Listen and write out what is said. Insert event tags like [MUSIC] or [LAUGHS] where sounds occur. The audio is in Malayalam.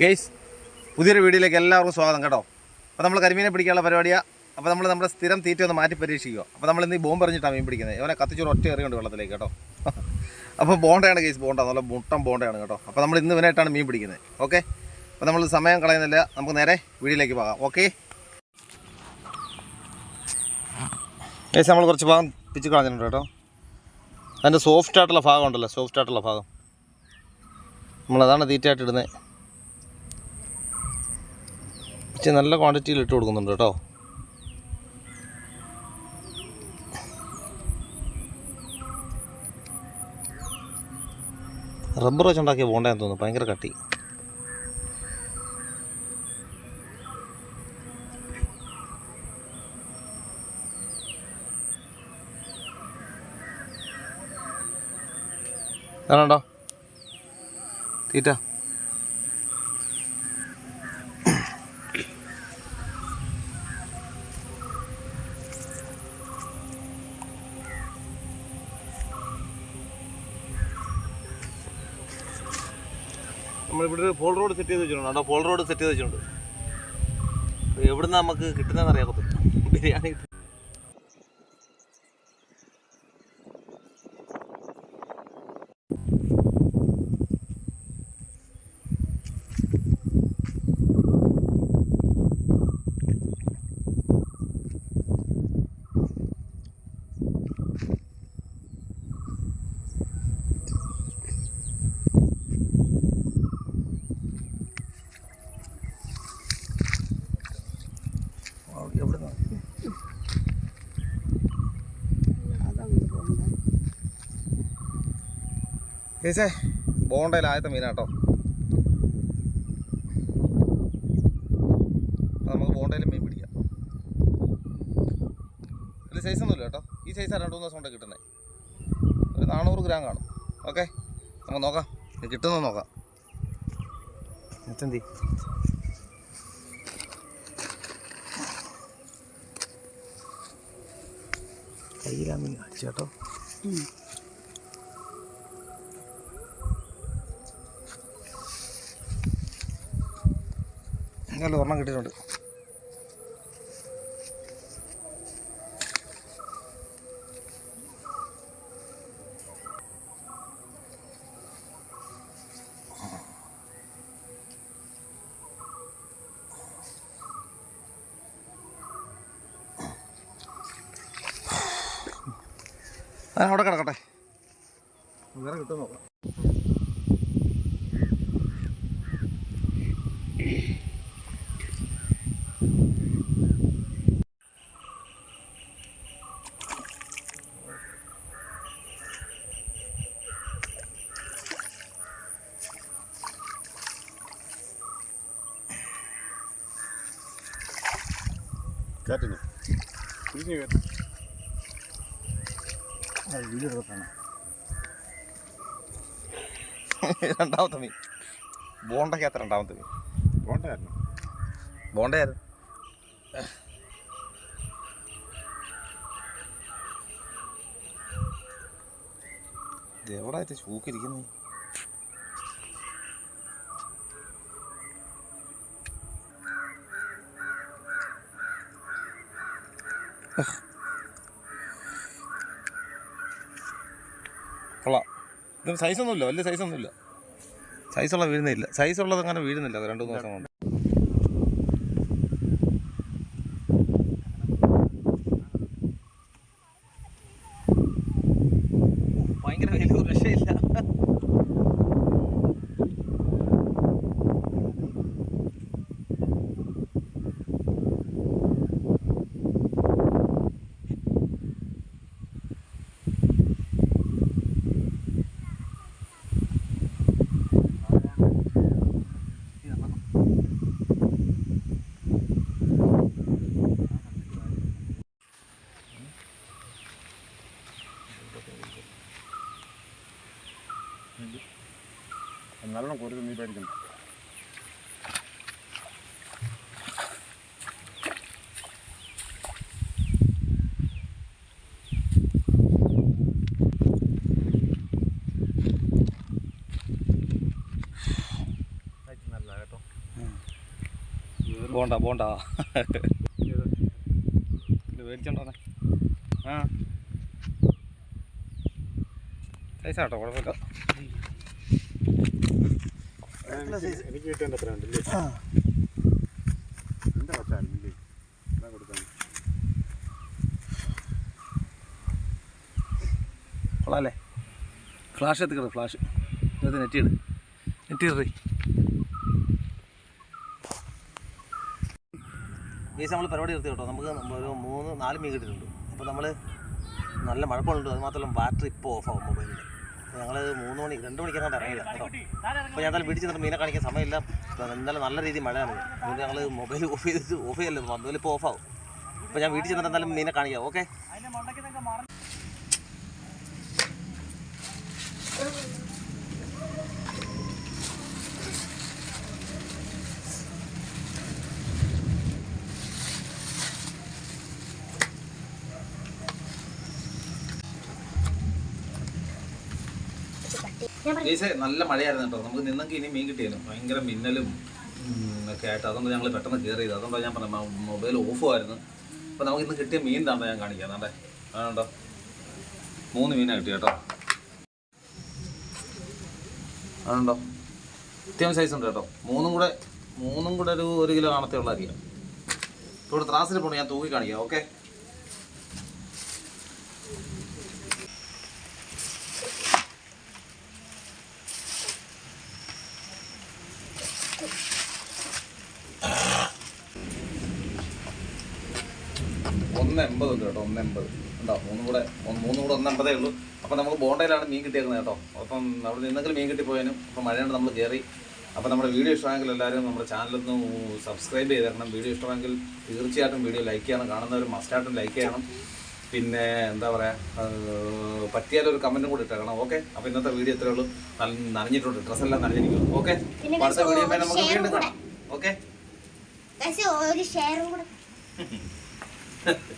ഗെയ്സ് പുതിയൊരു വീഡിയോയിലേക്ക് എല്ലാവർക്കും സ്വാഗതം കേട്ടോ. അപ്പോൾ നമ്മൾ കരിമീനെ പിടിക്കാനുള്ള പരിപാടിയാണ് അപ്പോൾ നമ്മൾ നമ്മുടെ സ്ഥിരം തീറ്റ ഒന്ന് മാറ്റി പരീക്ഷിക്കുക. അപ്പോൾ നമ്മൾ ഇന്ന് ബോംബ് എറിഞ്ഞിട്ടാണ് മീൻ പിടിക്കുന്നത് ഇവനെ കത്തിച്ചൊരു ഒറ്റ എറിയുണ്ട് വെള്ളത്തിലേക്ക് കേട്ടോ. [LAUGHS] അപ്പോൾ ബോണ്ടയാണ് കേസ് ബോണ്ട നല്ല മുട്ടം ബോണ്ടയാണ് കേട്ടോ. അപ്പോൾ നമ്മൾ ഇന്ന് ഇവനായിട്ടാണ് മീൻ പിടിക്കുന്നത് ഓക്കെ അപ്പോൾ നമ്മൾ സമയം കളയുന്നില്ല. നമുക്ക് നേരെ വീഡിയോയിലേക്ക് പോകാം. ഓക്കെ ഗെയ്സ് നമ്മൾ കുറച്ച് ഭാഗം പിച്ച് കളഞ്ഞിട്ടുണ്ട് കേട്ടോ. അതിന്റെ സോഫ്റ്റ് ആയിട്ടുള്ള ഭാഗം ഉണ്ടല്ലോ. സോഫ്റ്റ് ആയിട്ടുള്ള ഭാഗം. നമ്മളതാണ് തീറ്റയായിട്ട് ഇടുന്നത് പക്ഷേ നല്ല ക്വാണ്ടിറ്റിയിൽ ഇട്ട് കൊടുക്കുന്നുണ്ട് കേട്ടോ. റബ്ബർ വെച്ചുണ്ടാക്കിയ പോണ്ടെന്ന് തോന്നുന്നു. ഭയങ്കര കട്ടി. കാണണ്ടോ തീറ്റ. നമ്മളിവിടെ ഒരു പോൾ റോഡ് സെറ്റ് ചെയ്ത് വെച്ചിട്ടുണ്ട്. അവിടെ പോൾ റോഡ് സെറ്റ് ചെയ്ത് വെച്ചിട്ടുണ്ട്. എവിടുന്ന് നമുക്ക് കിട്ടുന്നതെന്ന് അറിയാത്ത ബിരിയാണി കിട്ടും എവിടുന്ന് കേസേ ബോണ്ടയിൽ ആദ്യത്തെ മീനാട്ടോ നമുക്ക് ബോണ്ടയിൽ മീൻ പിടിക്കാം. ഇതിൽ സൈസ് ഒന്നുമില്ല കേട്ടോ ഈ സൈസ് രണ്ട് മൂന്ന് ദിവസം കൊണ്ട് കിട്ടുന്നത് ഒരു നാനൂറ് ഗ്രാം കാണും. ഓക്കെ? നമുക്ക് നോക്കാം. കിട്ടുന്ന കിട്ടുന്നത് നോക്കാം. എത്തന്തി കയ്യിലാ മീൻ കാണിച്ചു കേട്ടോ നല്ല ഒരെണ്ണം കിട്ടിയിട്ടുണ്ട്. അവിടെ കിടക്കട്ടെ. വേറെ കിട്ടും നോക്കാം കാറ്റിന് തിരിഞ്ഞു കയറ്റി രണ്ടാമത്തെ മീൻ. ബോണ്ടയ്ക്കകത്ത് രണ്ടാമത്തെ മീൻ. ബോണ്ടയായിരുന്നു. ഇത് എവിടെ ചൂക്കിരിക്കുന്നു കൊള്ളാം. ഇത് സൈസൊന്നുമില്ല വലിയ സൈസൊന്നുമില്ല സൈസുള്ള വീഴുന്നില്ല. സൈസുള്ളത് അങ്ങനെ വീഴുന്നില്ല രണ്ട് മൂന്ന് ദിവസം കൊണ്ട്. ഭയങ്കര വലിയ രക്ഷയില്ല നല്ലോണം കൊരുത് നീ പേടിക്കണം പോണ്ട പോണ്ട. മേടിച്ചോണ്ടേ ആ. സൈസാട്ടോ കുഴപ്പമില്ല. എനിക്ക് എനിക്ക് കിട്ടേണ്ട അത്ര ഉണ്ടല്ലേ എന്താ വച്ചാലില്ലേ എന്താ കൊടുക്കാൻ? കൊള്ളാല്ലേ? ഫ്ലാഷ് എത്തിക്കട്ടെ ഫ്ലാഷ്. ഇന്നത്തെ നെറ്റ് ഇട് നെറ്റ് ഇടറി ഗേസ് നമ്മൾ പരിപാടി നിർത്തി കേട്ടോ. നമുക്ക് ഒരു മൂന്ന് നാല് മീൻ കിട്ടിയിട്ടുണ്ട്. അപ്പോൾ നമ്മൾ നല്ല മഴക്കമുണ്ട് അത് മാത്രമല്ല ബാറ്ററി ഇപ്പോൾ ഓഫാവും മൊബൈലിൽ ഞങ്ങൾ മൂന്ന് മണി രണ്ട് മണിക്കാണ് ഇറങ്ങിയില്ല കേട്ടോ. അപ്പോൾ ഞാൻ എന്തായാലും പിടിച്ച് നിന്നിട്ട് മീനെ കാണിക്കാൻ സമയമില്ല. എന്തായാലും നല്ല രീതിയിൽ മഴയാണ്. അതുകൊണ്ട് ഞങ്ങൾ മൊബൈൽ ഓഫ് ചെയ്തിട്ട് ഓഫ് ചെയ്യല്ലോ? മൊബൈൽ ഇപ്പോൾ ഓഫാവും അപ്പോൾ ഞാൻ വീട്ടിൽ ചെന്നിട്ട് എന്തായാലും മീനെ കാണിക്കാം ഓക്കെ? ഗീസേ നല്ല മഴയായിരുന്നു കേട്ടോ. നമുക്ക് നിന്നെങ്കിൽ ഇനി മീൻ കിട്ടിയാലും ഭയങ്കര മിന്നലും ഒക്കെ ആയിട്ട്. അതുകൊണ്ട് ഞങ്ങൾ പെട്ടെന്ന് കയറി ചെയ്തു അതുകൊണ്ടാണ് ഞാൻ പറഞ്ഞു മൊബൈൽ ഓഫുമായിരുന്നു അപ്പോൾ നമുക്ക് ഇന്ന് കിട്ടിയ മീൻ താണ്ട ഞാൻ കാണിക്കാം. താണ്ടേ. അതുകൊണ്ടോ മൂന്ന് മീനാണ് കിട്ടി കേട്ടോ. അതുണ്ടോ. അത്യാവശ്യം സൈസ് ഉണ്ട് കേട്ടോ. മൂന്നും കൂടെ മൂന്നും കൂടെ ഒരു ഒരു കിലോ കാണത്തേ ഉള്ളതായിരിക്കും ഇപ്പോൾ ഇവിടെ ത്രാസിൽ പോകണം ഞാൻ തൂക്കി കാണിക്കാം. ഓക്കെ ഒന്ന് എൺപത് ഉണ്ട് കേട്ടോ ഒന്ന് എൺപത് ഉണ്ടോ മൂന്നും കൂടെ ഒന്ന് മൂന്നും കൂടെ ഒന്ന് എൺപതേ ഉള്ളൂ. അപ്പോൾ നമുക്ക് ബോണ്ടയിലാണ് മീൻ കിട്ടിയേക്കുന്നത് കേട്ടോ. അപ്പം അവിടെ നിന്നെങ്കിലും മീൻ കിട്ടിപ്പോയാലും അപ്പം മഴയാണ് നമ്മൾ കയറി അപ്പോൾ നമ്മുടെ വീഡിയോ ഇഷ്ടമെങ്കിൽ എല്ലാവരും നമ്മുടെ ചാനലൊന്ന് സബ്സ്ക്രൈബ് ചെയ്ത് തരണം. വീഡിയോ ഇഷ്ടമെങ്കിൽ തീർച്ചയായിട്ടും വീഡിയോ ലൈക്ക് ചെയ്യണം. കാണുന്നവർ മസ്റ്റായിട്ടും ലൈക്ക് ചെയ്യണം. പിന്നെ എന്താ പറയുക പറ്റിയാലൊരു കമന്റും കൂടി ഇട്ടേക്കണം. ഓക്കെ അപ്പോൾ ഇന്നത്തെ വീഡിയോ ഇത്രയേ ഉള്ളൂ. നനഞ്ഞിട്ടുണ്ട്. ഡ്രസ്സെല്ലാം നനഞ്ഞിരിക്കും ഓക്കെ അടുത്ത വീഡിയോ നമുക്ക് വീണ്ടും. കാണാം. ഓക്കെ ഒരു ഷെയറും കൂടെ. [LAUGHS]